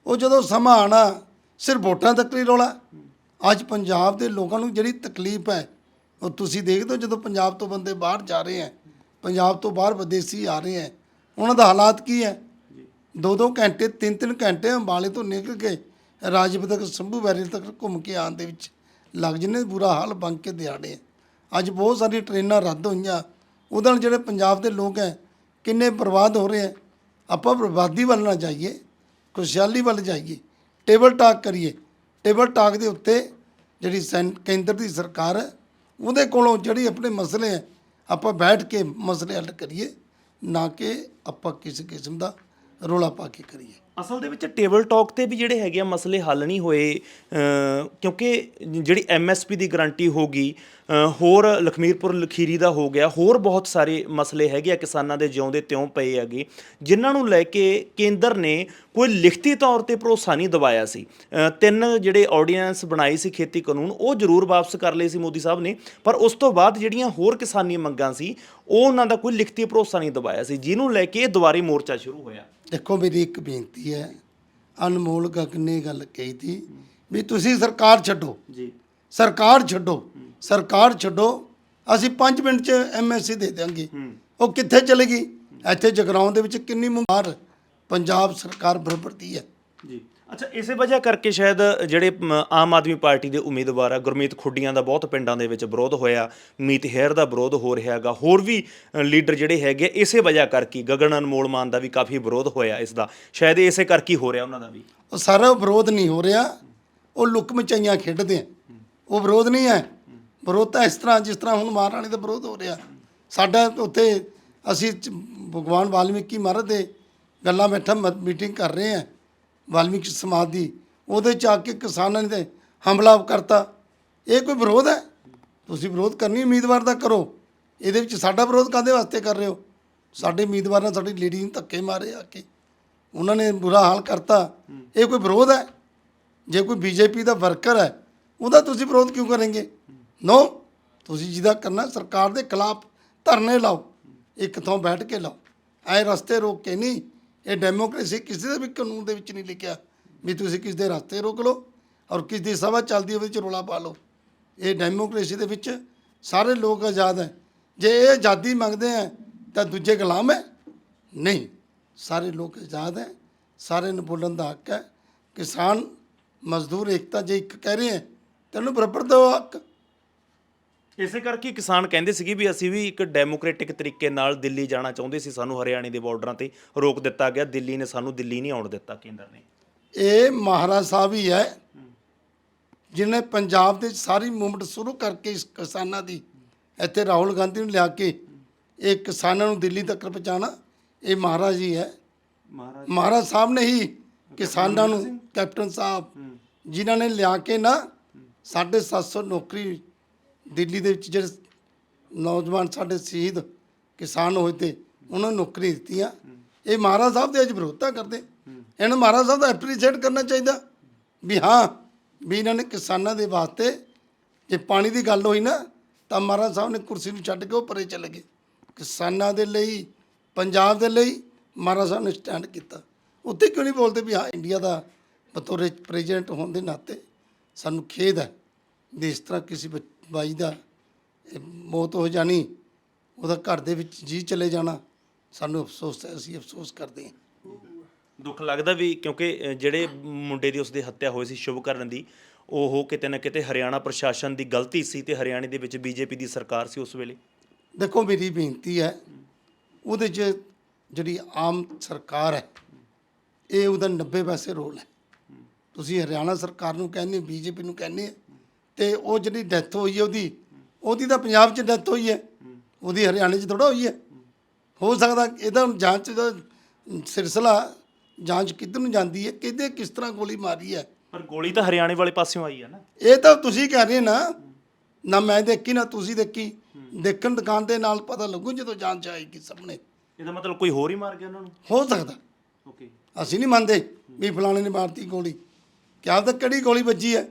ਉਹ ਜਦੋਂ ਸਮਾਂ ਆਣਾ ਸਿਰਫ ਵੋਟਾਂ ਤੱਕ ਹੀ ਰੌਲਾ। ਅੱਜ ਪੰਜਾਬ ਦੇ ਲੋਕਾਂ ਨੂੰ ਜਿਹੜੀ ਤਕਲੀਫ ਹੈ ਉਹ ਤੁਸੀਂ ਦੇਖਦੇ ਹੋ ਜਦੋਂ ਪੰਜਾਬ ਤੋਂ ਬੰਦੇ ਬਾਹਰ ਜਾ ਰਹੇ ਹੈ ਪੰਜਾਬ ਤੋਂ ਬਾਹਰ ਵਿਦੇਸੀ ਆ ਰਹੇ ਹੈ ਉਹਨਾਂ ਦਾ ਹਾਲਾਤ ਕੀ ਹੈ? ਦੋ ਦੋ ਘੰਟੇ ਤਿੰਨ ਤਿੰਨ ਘੰਟੇ ਅੰਬਾਲੇ ਤੋਂ ਨਿਕਲ ਕੇ ਰਾਜਪੁਰ ਤੱਕ ਸੰਭੂ ਬੈਰੀਅਰ ਤੱਕ ਘੁੰਮ ਕੇ ਆਉਣ ਦੇ ਵਿੱਚ ਲੱਗ ਜਨੇ ਬੁਰਾ ਹਾਲ ਬਣ ਕੇ ਦਿਹਾੜੇ। ਅੱਜ ਬਹੁਤ ਸਾਰੀ ਟ੍ਰੇਨਾਂ ਰੱਦ ਹੋਈਆਂ। ਉਹਦੇ ਨਾਲ ਜਿਹੜੇ ਪੰਜਾਬ ਦੇ ਲੋਕ ਹੈ ਕਿੰਨੇ ਬਰਬਾਦ ਹੋ ਰਹੇ ਹੈ। ਆਪਾਂ ਬਰਬਾਦੀ ਵੱਲ ਨਾ ਜਾਈਏ ਖੁਸ਼ਹਾਲੀ ਵੱਲ ਜਾਈਏ ਟੇਬਲ ਟਾਕ ਕਰੀਏ। ਟੇਬਲ ਟਾਕ ਦੇ ਉੱਤੇ ਜਿਹੜੀ ਕੇਂਦਰ ਦੀ ਸਰਕਾਰ ਹੈ ਉਹਦੇ ਕੋਲੋਂ ਜਿਹੜੇ ਆਪਣੇ ਮਸਲੇ ਹੈ, ਆਪਾਂ ਬੈਠ ਕੇ ਮਸਲੇ ਹੱਲ ਕਰੀਏ, ਨਾ ਕਿ ਆਪਾਂ ਕਿਸੇ ਕਿਸਮ ਦਾ ਰੋਲਾ ਪਾ ਕੇ ਕਰੀਏ। ਅਸਲ ਦੇ ਵਿੱਚ ਟੇਬਲ ਟਾਕ ਤੇ ਵੀ ਜਿਹੜੇ ਹੈਗੇ ਆ ਮਸਲੇ ਹੱਲ ਨਹੀਂ ਹੋਏ ਅ, ਕਿਉਂਕਿ ਜਿਹੜੀ ਐਮਐਸਪੀ ਦੀ ਗਾਰੰਟੀ ਹੋ ਗਈ ਅ, ਹੋਰ ਲਖਮੀਰਪੁਰ ਲਖੀਰੀ ਦਾ ਹੋ ਗਿਆ ਹੋਰ ਬਹੁਤ ਸਾਰੇ ਮਸਲੇ ਹੈਗੇ ਆ ਕਿਸਾਨਾਂ ਦੇ ਜਿਉਂਦੇ ਤਿਉਂ ਪਏ ਹੈਗੇ ਜਿਨ੍ਹਾਂ ਨੂੰ ਲੈ ਕੇ ਕੇਂਦਰ ਨੇ ਕੋਈ ਲਿਖਤੀ ਤੌਰ ਤੇ ਭਰੋਸਾ ਨਹੀਂ ਦਿਵਾਇਆ ਸੀ। ਅ, ਤਿੰਨ ਜਿਹੜੇ ਆਰਡੀਨੈਂਸ ਬਣਾਈ ਸੀ ਖੇਤੀ ਕਾਨੂੰਨ ਉਹ ਜ਼ਰੂਰ ਵਾਪਸ ਕਰ ਲਏ ਸੀ ਮੋਦੀ ਸਾਹਿਬ ਨੇ ਪਰ ਉਸ ਤੋਂ ਬਾਅਦ ਜਿਹੜੀਆਂ ਹੋਰ ਕਿਸਾਨੀ ਮੰਗਾਂ ਸੀ ਉਹ ਉਹਨਾਂ ਦਾ ਕੋਈ ਲਿਖਤੀ ਭਰੋਸਾ ਨਹੀਂ ਦਿਵਾਇਆ ਸੀ ਜਿਹਨੂੰ ਲੈ ਕੇ ਇਹ ਦੁਬਾਰੇ ਮੋਰਚਾ ਸ਼ੁਰੂ ਹੋਇਆ। ਦੇਖੋ ਮੇਰੀ ਇੱਕ ਬੇਨਤੀ ਹੈ ਅਨਮੋਲ ਗਗਨ ਨੇ ਗੱਲ ਕਹੀ ਸੀ ਵੀ ਤੁਸੀਂ ਸਰਕਾਰ ਛੱਡੋ। ਜੀ। ਸਰਕਾਰ ਛੱਡੋ ਸਰਕਾਰ ਛੱਡੋ ਅਸੀਂ 5 ਮਿੰਟ ਚ ਐਮਐਸਸੀ ਦੇ ਦਿਆਂਗੇ। ਉਹ ਕਿੱਥੇ ਚਲੇਗੀ ਇੱਥੇ ਜਗਰਾਉਂ ਦੇ ਵਿੱਚ ਕਿੰਨੀ ਮੁਮਾਰ ਪੰਜਾਬ ਸਰਕਾਰ ਬਰਾਬਰ ਦੀ ਹੈ। ਜੀ। ਅੱਛਾ ਇਸੇ ਵਜ੍ਹਾ ਕਰਕੇ ਸ਼ਾਇਦ ਜਿਹੜੇ ਮ, ਆਮ ਆਦਮੀ ਪਾਰਟੀ ਦੇ ਉਮੀਦਵਾਰ ਆ ਗੁਰਮੀਤ ਖੁੱਡੀਆਂ ਦਾ ਬਹੁਤ ਪਿੰਡਾਂ ਦੇ ਵਿੱਚ ਵਿਰੋਧ ਹੋਇਆ ਮੀਤ ਹੈਰ ਦਾ ਵਿਰੋਧ ਹੋ ਰਿਹਾ ਹੈਗਾ ਹੋਰ ਵੀ ਅ, ਲੀਡਰ ਜਿਹੜੇ ਹੈਗੇ ਆ, ਇਸੇ ਵਜ੍ਹਾ ਕਰਕੇ ਗਗਨ ਅਨਮੋਲ ਮਾਨ ਦਾ ਵੀ ਕਾਫੀ ਵਿਰੋਧ ਹੋਇਆ ਇਸ ਦਾ। ਸ਼ਾਇਦ ਇਸੇ ਕਰਕੇ ਹੀ ਹੋ ਰਿਹਾ ਉਹਨਾਂ ਦਾ ਵੀ। ਉਹ ਸਾਰਾ ਵਿਰੋਧ ਨਹੀਂ ਹੋ ਰਿਹਾ ਉਹ ਲੁੱਕ ਮਚਾਈਆਂ ਖੇਡਦੇ ਆ। ਉਹ ਵਿਰੋਧ ਨਹੀਂ ਹੈ। ਵਿਰੋਧ ਤਾਂ ਇਸ ਤਰ੍ਹਾਂ ਜਿਸ ਤਰ੍ਹਾਂ ਹੁਣ ਮਹਾਰਾਣੀ ਦਾ ਵਿਰੋਧ ਹੋ ਰਿਹਾ। ਸਾਡਾ ਉੱਥੇ ਅਸੀਂ ਚ- ਭਗਵਾਨ ਵਾਲਮੀਕੀ ਮਹਾਰਾਜ ਦੇ ਗੱਲਾਂ ਬੈਠਾ ਮੀਟਿੰਗ ਕਰ ਰਹੇ ਆ। ਵਾਲਮੀਕੀ ਸਮਾਜ ਦੀ, ਉਹਦੇ ਚ ਆ ਕੇ ਕਿਸਾਨਾਂ ਨੇ ਹਮਲਾ ਕਰਤਾ। ਇਹ ਕੋਈ ਵਿਰੋਧ ਹੈ? ਤੁਸੀਂ ਵਿਰੋਧ ਕਰਨੀ ਉਮੀਦਵਾਰ ਦਾ ਕਰੋ। ਇਹਦੇ ਵਿੱਚ ਸਾਡਾ ਵਿਰੋਧ ਕਾਦੇ ਵਾਸਤੇ ਕਰ ਰਹੇ ਹੋ? ਸਾਡੇ ਉਮੀਦਵਾਰ ਉਮੀਦਵਾਰਾਂ ਸਾਡੀ ਲੇਡੀ ਨੂੰ ਧੱਕੇ ਮਾਰੇ ਆ ਕੇ। ਉਹਨਾਂ ਨੇ ਬੁਰਾ ਹਾਲ ਕਰਤਾ। ਇਹ ਕੋਈ ਵਿਰੋਧ ਹੈ? ਜੇ ਕੋਈ ਬੀਜੇਪੀ ਦਾ ਵਰਕਰ ਹੈ, ਉਹਦਾ ਤੁਸੀਂ ਵਿਰੋਧ ਕਿਉਂ ਕਰਨਗੇ? ਨੋ, ਤੁਸੀਂ ਜਿਹਦਾ ਕਰਨਾ ਸਰਕਾਰ ਦੇ ਖਿਲਾਫ ਧਰਨੇ ਲਾਓ। ਇੱਕ ਥਾਂ ਬੈਠ ਕੇ ਲਾਓ। ਐ ਰਸਤੇ ਰੋਕ ਕੇ ਨਹੀਂ ਇਹ ਡੈਮੋਕ੍ਰੇਸੀ ਕਿਸੇ ਦੇ ਵੀ ਕਾਨੂੰਨ ਦੇ ਵਿੱਚ ਨਹੀਂ ਲਿਖਿਆ। ਵੀ ਤੁਸੀਂ ਕਿਸ ਦੇ ਰਸਤੇ ਰੋਕ ਲਓ ਔਰ ਕਿਸ ਦੀ ਸਭਾ ਚੱਲਦੀ ਉਹਦੇ ਵਿੱਚ ਰੋਲਾ ਪਾ ਲਓ। ਇਹ ਡੈਮੋਕ੍ਰੇਸੀ ਦੇ ਵਿੱਚ ਸਾਰੇ ਲੋਕ ਆਜ਼ਾਦ ਹੈ। ਜੇ ਇਹ ਆਜ਼ਾਦੀ ਮੰਗਦੇ ਹੈ ਤਾਂ ਦੂਜੇ ਗੁਲਾਮ ਹੈ? ਨਹੀਂ। ਸਾਰੇ ਲੋਕ ਆਜ਼ਾਦ ਹੈ। ਸਾਰੇ ਨੂੰ ਬੋਲਣ ਦਾ ਹੱਕ ਹੈ। ਕਿਸਾਨ, ਮਜ਼ਦੂਰ ਏਕਤਾ ਜੇ ਇੱਕ ਕਹਿ ਰਹੇ ਹੈ ਤੈਨੂੰ ਬਰਾਬਰ ਦਾ ਹੱਕ। ਇਸੇ ਕਰਕੇ ਕਿਸਾਨ ਕਹਿੰਦੇ ਸੀਗੇ ਵੀ ਅਸੀਂ ਵੀ ਇੱਕ ਡੈਮੋਕ੍ਰੈਟਿਕ ਤਰੀਕੇ ਨਾਲ ਦਿੱਲੀ ਜਾਣਾ ਚਾਹੁੰਦੇ ਸੀ। ਸਾਨੂੰ ਹਰਿਆਣੇ ਦੇ ਬਾਰਡਰਾਂ ਤੇ ਰੋਕ ਦਿੱਤਾ ਗਿਆ। ਦਿੱਲੀ ਨੇ ਸਾਨੂੰ ਦਿੱਲੀ ਨਹੀਂ ਆਉਣ ਦਿੱਤਾ ਕੇਂਦਰ ਨੇ। ਇਹ ਮਹਾਰਾਜ ਸਾਹਿਬ ਹੀ ਹੈ ਜਿਨੇ ਪੰਜਾਬ ਦੇ ਸਾਰੀ ਮੂਵਮੈਂਟ ਸ਼ੁਰੂ ਕਰਕੇ ਇਸ ਕਿਸਾਨਾਂ ਦੀ ਇੱਥੇ ਰਾਹੁਲ ਗਾਂਧੀ ਨੂੰ ਲਿਆ ਕੇ ਇਹ ਕਿਸਾਨਾਂ ਨੂੰ ਦਿੱਲੀ ਤੱਕ ਪਹੁੰਚਾਉਣਾ ਇਹ ਮਹਾਰਾਜ ਹੈ ਮਹਾਰਾਜ। ਮਹਾਰਾਜ ਸਾਹਿਬ ਨੇ ਹੀ ਕਿਸਾਨਾਂ ਨੂੰ ਕੈਪਟਨ ਸਾਹਿਬ ਜਿਨ੍ਹਾਂ ਨੇ ਲਿਆ ਕੇ ਨਾ 750 ਨੌਕਰੀ ਦਿੱਲੀ ਦੇ ਵਿੱਚ ਜਿਹੜੇ ਨੌਜਵਾਨ ਸਾਡੇ ਸ਼ਹੀਦ ਕਿਸਾਨ ਹੋਏ ਤੇ ਉਹਨਾਂ ਨੂੰ ਨੌਕਰੀ ਦਿੱਤੀਆਂ। ਇਹ ਮਹਾਰਾਜ ਸਾਹਿਬ ਦੇ ਅੱਜ ਵਿਰੋਧਤਾ ਕਰਦੇ। ਇਹਨਾਂ ਮਹਾਰਾਜ ਸਾਹਿਬ ਦਾ ਐਪਰੀਸ਼ੀਏਟ ਕਰਨਾ ਚਾਹੀਦਾ ਵੀ ਹਾਂ, ਵੀ ਇਹਨਾਂ ਨੇ ਕਿਸਾਨਾਂ ਦੇ ਵਾਸਤੇ ਜੇ ਪਾਣੀ ਦੀ ਗੱਲ ਹੋਈ ਨਾ, ਤਾਂ ਮਹਾਰਾਜ ਸਾਹਿਬ ਨੇ ਕੁਰਸੀ ਨੂੰ ਛੱਡ ਕੇ ਉਹ ਪਰੇ ਚਲੇ ਗਏ। ਕਿਸਾਨਾਂ ਦੇ ਲਈ, ਪੰਜਾਬ ਦੇ ਲਈ ਮਹਾਰਾਜ ਸਾਹਿਬ ਨੇ ਸਟੈਂਡ ਕੀਤਾ। ਉੱਥੇ ਕਿਉਂ ਨਹੀਂ ਬੋਲਦੇ ਵੀ ਹਾਂ, ਇੰਡੀਆ ਦਾ ਬਤੌਰ ਪ੍ਰੈਜ਼ੀਡੈਂਟ ਹੋਣ ਦੇ ਨਾਤੇ ਸਾਨੂੰ ਖੇਦ ਹੈ ਵੀ ਇਸ ਤਰ੍ਹਾਂ ਕਿਸੇ ਬੱਚ- ਬਾਈ ਦਾ ਇਹ ਮੌਤ ਹੋ ਜਾਣੀ ਉਹਦਾ ਘਰ ਦੇ ਵਿੱਚ ਜੀ ਚਲੇ ਜਾਣਾ ਸਾਨੂੰ ਅਫਸੋਸ ਹੈ ਅਸੀਂ ਅਫਸੋਸ ਕਰਦੇ ਹਾਂ। ਦੁੱਖ ਲੱਗਦਾ ਵੀ ਕਿਉਂਕਿ ਜਿਹੜੇ ਮੁੰਡੇ ਦੀ ਉਸਦੀ ਹੱਤਿਆ ਹੋਈ ਸੀ ਸ਼ੁਭਕਰਨ ਦੀ ਉਹ ਕਿਤੇ ਨਾ ਕਿਤੇ ਹਰਿਆਣਾ ਪ੍ਰਸ਼ਾਸਨ ਦੀ ਗਲਤੀ ਸੀ ਤੇ ਹਰਿਆਣੇ ਦੇ ਵਿੱਚ ਬੀਜੇਪੀ ਦੀ ਸਰਕਾਰ ਸੀ ਉਸ ਵੇਲੇ। ਦੇਖੋ ਮੇਰੀ ਬੇਨਤੀ ਹੈ ਉਹਦੇ 'ਚ ਜਿਹੜੀ ਆਮ ਸਰਕਾਰ ਹੈ ਇਹ ਉਹਦਾ 90 ਪੈਸੇ ਰੋਲ ਹੈ। ਤੁਸੀਂ ਹਰਿਆਣਾ ਸਰਕਾਰ ਨੂੰ ਕਹਿੰਦੇ ਬੀਜੇਪੀ ਨੂੰ ਕਹਿੰਦੇ ਤੇ ਉਹ ਜਿਹੜੀ ਡੈਥ ਹੋਈ ਹੈ ਉਹਦੀ ਉਹਦੀ ਤਾਂ ਪੰਜਾਬ 'ਚ ਡੈਥ ਹੋਈ ਹੈ। ਉਹਦੀ ਹਰਿਆਣੇ 'ਚ ਥੋੜਾ ਹੋਈ ਹੈ। ਹੋ ਸਕਦਾ ਇਹਦਾ ਹੁਣ ਜਾਂਚ ਦਾ ਸਿਲਸਿਲਾ ਜਾਂਚ ਕਿੱਧਰ ਨੂੰ ਜਾਂਦੀ ਹੈ ਕਿਹਦੇ ਕਿਸ ਤਰ੍ਹਾਂ ਗੋਲੀ ਮਾਰੀ ਹੈ। ਪਰ ਗੋਲੀ ਤਾਂ ਹਰਿਆਣੇ ਵਾਲੇ ਪਾਸਿਓਂ ਆਈ ਹੈ ਨਾ। ਇਹ ਤਾਂ ਤੁਸੀਂ ਕਹਿ ਰਹੇ ਨਾ ਨਾ ਮੈਂ ਦੇਖੀ ਨਾ ਤੁਸੀਂ ਦੇਖੀ। ਦੇਖਣ ਦੁਕਾਨ ਦੇ ਨਾਲ ਪਤਾ ਲੱਗੂ ਜਦੋਂ ਜਾਂਚ ਆਏਗੀ ਸਾਹਮਣੇ। ਇਹਦਾ ਮਤਲਬ ਕੋਈ ਹੋਰ ਹੀ ਮਾਰ ਗਿਆ ਉਹਨਾਂ ਨੂੰ? ਹੋ ਸਕਦਾ। ਓਕੇ ਅਸੀਂ ਨਹੀਂ ਮੰਨਦੇ ਵੀ ਫਲਾਣੇ ਨੇ ਮਾਰਤੀ ਗੋਲੀ। ਕਿਆ ਤਾਂ ਕਿਹੜੀ ਗੋਲੀ ਵੱਜੀ ਹੈ।